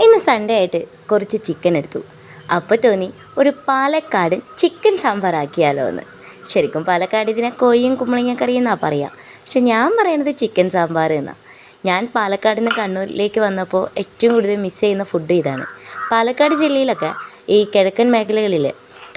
ഇന്ന് സൺഡേ ആയിട്ട് കുറച്ച് ചിക്കൻ എടുത്തു. അപ്പോൾ തോന്നി ഒരു പാലക്കാട് ചിക്കൻ സാമ്പാർ ആക്കിയാലോ എന്ന് ശരിക്കും പാലക്കാട് ഇതിനെ കോഴിയും കുമ്പളങ്ങ കറി എന്നാണ് പറയുക പക്ഷെ ഞാൻ പറയണത് ചിക്കൻ സാമ്പാർ എന്നാണ് ഞാൻ പാലക്കാട് നിന്ന് കണ്ണൂരിലേക്ക് വന്നപ്പോൾ ഏറ്റവും കൂടുതൽ മിസ് ചെയ്യുന്ന ഫുഡ് ഇതാണ്. പാലക്കാട് ജില്ലയിലൊക്കെ ഈ കിഴക്കൻ മേഖലകളിൽ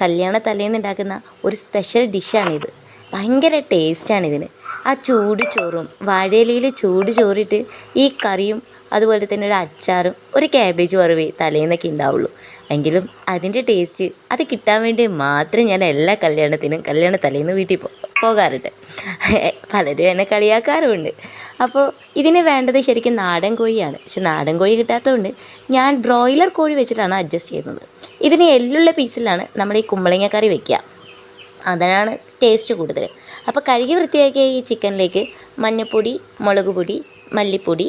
കല്യാണ തലേന്ന് ഉണ്ടാക്കുന്ന ഒരു സ്പെഷ്യൽ ഡിഷാണിത് ഭയങ്കര ടേസ്റ്റാണ് ഇതിന് ആ ചൂട് ചോറും വാഴയിലയിൽ ചൂട് ചോറിട്ട് ഈ കറിയും അതുപോലെ തന്നെ ഒരു അച്ചാറും ഒരു ക്യാബേജ് വറവേ തലേന്നൊക്കെ ഉണ്ടാവുള്ളൂ. എങ്കിലും അതിന്റെ ടേസ്റ്റ് അത് കിട്ടാൻ വേണ്ടി മാത്രം ഞാൻ എല്ലാ കല്യാണത്തിനും കല്യാണ തലേന്ന് വീട്ടിൽ പോകാറുണ്ട്. പലരും എന്നെ കളിയാക്കാറുമുണ്ട്. അപ്പോൾ ഇതിന് വേണ്ടത് ശരിക്കും നാടൻ കോഴിയാണ്. പക്ഷെ നാടൻ കോഴി കിട്ടാത്തതുകൊണ്ട് ഞാൻ ബ്രോയിലർ കോഴി വെച്ചിട്ടാണ് അഡ്ജസ്റ്റ് ചെയ്യുന്നത്. ഇതിന് എല്ലുള്ള പീസിലാണ് നമ്മൾ ഈ കുമ്പളങ്ങ കറി വെക്കുക. അതിനാണ് ടേസ്റ്റ് കൂടുതൽ. അപ്പോൾ കഴുകി വൃത്തിയാക്കിയ ഈ ചിക്കനിലേക്ക് മഞ്ഞൾപ്പൊടി മുളക് പൊടി മല്ലിപ്പൊടി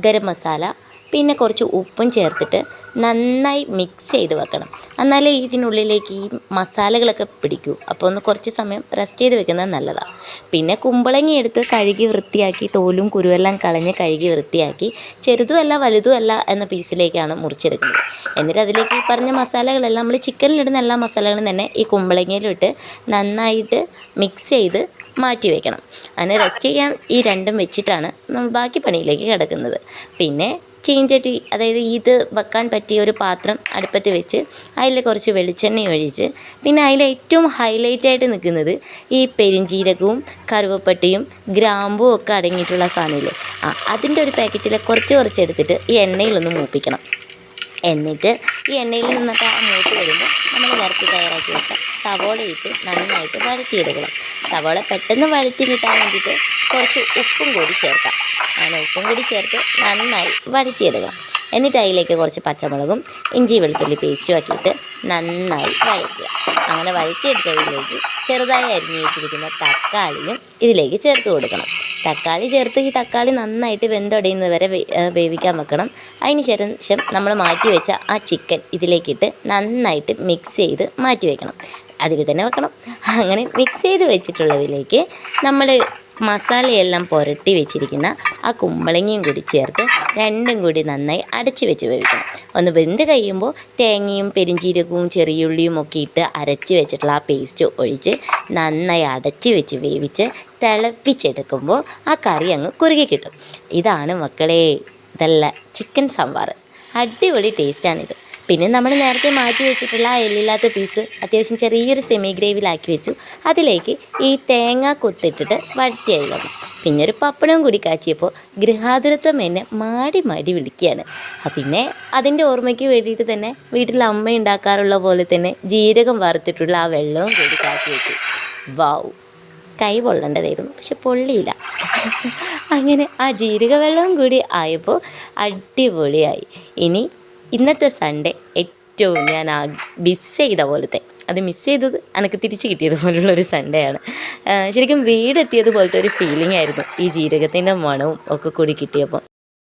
ഗരം മസാല പിന്നെ കുറച്ച് ഉപ്പും ചേർത്തിട്ട് നന്നായി മിക്സ് ചെയ്ത് വെക്കണം. എന്നാലേ ഇതിനുള്ളിലേക്ക് ഈ മസാലകളൊക്കെ പിടിക്കൂ. അപ്പോൾ ഒന്ന് കുറച്ച് സമയം റെസ്റ്റ് ചെയ്ത് വെക്കുന്നത് നല്ലതാണ് പിന്നെ കുമ്പളങ്ങി എടുത്ത് കഴുകി വൃത്തിയാക്കി തോലും കുരുവെല്ലാം കളഞ്ഞ് കഴുകി വൃത്തിയാക്കി ചെറുതുമല്ല വലുതുമല്ല എന്ന പീസിലേക്കാണ് മുറിച്ചെടുക്കുന്നത്. എന്നിട്ട് അതിലേക്ക് ഈ പറഞ്ഞ മസാലകളെല്ലാം നമ്മൾ ചിക്കനിലിടുന്ന എല്ലാ മസാലകളും തന്നെ ഈ കുമ്പളങ്ങയിലിട്ട് നന്നായിട്ട് മിക്സ് ചെയ്ത് മാറ്റി വയ്ക്കണം അങ്ങനെ റെസ്റ്റ് ചെയ്യാൻ ഈ രണ്ടും വെച്ചിട്ടാണ് നമ്മൾ ബാക്കി പണിയിലേക്ക് കിടക്കുന്നത്. പിന്നെ ചീഞ്ചട്ടി അതായത് ഇത് വെക്കാൻ പറ്റിയ ഒരു പാത്രം അടുപ്പത്ത് വെച്ച് അതിൽ കുറച്ച് വെളിച്ചെണ്ണ ഒഴിച്ച് പിന്നെ അതിൽ ഏറ്റവും ഹൈലൈറ്റ് ആയിട്ട് നിൽക്കുന്നത് ഈ പെരിഞ്ചീരകവും കറുവപ്പട്ടിയും ഗ്രാമ്പും ഒക്കെ അടങ്ങിയിട്ടുള്ള സാധനമില്ലേ? ആ അതിന്റെ ഒരു പാക്കറ്റിൽ കുറച്ച് കുറച്ച് എടുത്തിട്ട് ഈ എണ്ണയിലൊന്ന് മൂപ്പിക്കണം. എന്നിട്ട് ഈ എണ്ണയിൽ നിന്നൊക്കെ ആ മൂത്ത് വരുമ്പോൾ നമ്മൾ നേരത്തെ തയ്യാറാക്കി വെക്കാം സവോള ഇട്ട് നന്നായിട്ട് വഴറ്റിയെടുക്കണം സവോള പെട്ടെന്ന് വഴറ്റി കിട്ടാൻ വേണ്ടിയിട്ട് കുറച്ച് ഉപ്പും കൂടി ചേർക്കാം. അങ്ങനെ ഉപ്പും കൂടി ചേർത്ത് നന്നായി വഴറ്റിയെടുക്കാം എന്നിട്ട് അതിലേക്ക് കുറച്ച് പച്ചമുളകും ഇഞ്ചി വെളുത്തുള്ളി പേസ്റ്റും ആക്കിയിട്ട് നന്നായി വഴറ്റുക. അങ്ങനെ വഴറ്റിയെടുത്തതിലേക്ക് ചെറുതായി അരിഞ്ഞു വെച്ചിരിക്കുന്ന തക്കാളിയും ഇതിലേക്ക് ചേർത്ത് കൊടുക്കണം. തക്കാളി ചേർത്ത് ഈ തക്കാളി നന്നായിട്ട് വെന്തൊടയുന്നത് വരെ വേവിക്കാൻ വെക്കണം. അതിന് ശേഷം നമ്മൾ മാറ്റി വെച്ച ആ ചിക്കൻ ഇതിലേക്കിട്ട് നന്നായിട്ട് മിക്സ് ചെയ്ത് മാറ്റി വെക്കണം. അതിൽ തന്നെ വെക്കണം. അങ്ങനെ മിക്സ് ചെയ്ത് വെച്ചിട്ടുള്ളതിലേക്ക് നമ്മൾ മസാലയെല്ലാം പുരട്ടി വെച്ചിരിക്കുന്ന ആ കുമ്പളങ്ങയും കൂടി ചേർത്ത് രണ്ടും കൂടി നന്നായി അടച്ച് വെച്ച് വേവിക്കണം. ഒന്ന് വെന്ത് കഴിയുമ്പോൾ തേങ്ങയും പെരിഞ്ചീരകവും ചെറിയുള്ളിയും ഒക്കെ ഇട്ട് അരച്ച് വെച്ചിട്ടുള്ള ആ പേസ്റ്റ് ഒഴിച്ച് നന്നായി അടച്ച് വെച്ച് വേവിച്ച് തിളപ്പിച്ചെടുക്കുമ്പോൾ ആ കറി അങ്ങ് കുറുകി കിട്ടും. ഇതാണ് മക്കളെ ഇതല്ല ചിക്കൻ സാമ്പാർ. അടിപൊളി ടേസ്റ്റാണിത് പിന്നെ നമ്മൾ നേരത്തെ മാറ്റി വെച്ചിട്ടുള്ള ആ എല്ലില്ലാത്ത പീസ് അത്യാവശ്യം ചെറിയൊരു സെമി ഗ്രേവിയിലാക്കി വെച്ചു. അതിലേക്ക് ഈ തേങ്ങ കൊത്തിട്ടിട്ട് വഴറ്റിയായിരുന്നു പിന്നെ ഒരു പപ്പടം കൂടി കാച്ചിയപ്പോൾ ഗൃഹാതുരത്വം എന്നെ മാടി മാടി വിളിക്കുകയാണ്. പിന്നെ അതിന്റെ ഓർമ്മയ്ക്ക് വേണ്ടിയിട്ട് തന്നെ വീട്ടിൽ അമ്മ ഉണ്ടാക്കാറുള്ള പോലെ തന്നെ ജീരകം വറുത്തിട്ടുള്ള ആ വെള്ളവും കൂടി കാച്ചി വെച്ചു. വാവ് കൈ പൊള്ളേണ്ടതായിരുന്നു പക്ഷെ പൊള്ളിയില്ല. അങ്ങനെ ആ ജീരക വെള്ളവും കൂടി ആയപ്പോൾ അടിപൊളിയായി. ഇനി ഇന്നത്തെ സൺഡേ ഏറ്റവും ഞാൻ ആ മിസ് ചെയ്ത പോലത്തെ അത് മിസ് ചെയ്തത് എനിക്ക് തിരിച്ച് കിട്ടിയത് പോലുള്ളൊരു സൺഡേ ആണ്. ശരിക്കും വീടെത്തിയത് പോലത്തെ ഒരു ഫീലിംഗ് ആയിരുന്നു ഈ ജീരകത്തിന്റെ മണവും ഒക്കെ കൂടി കിട്ടിയപ്പോൾ.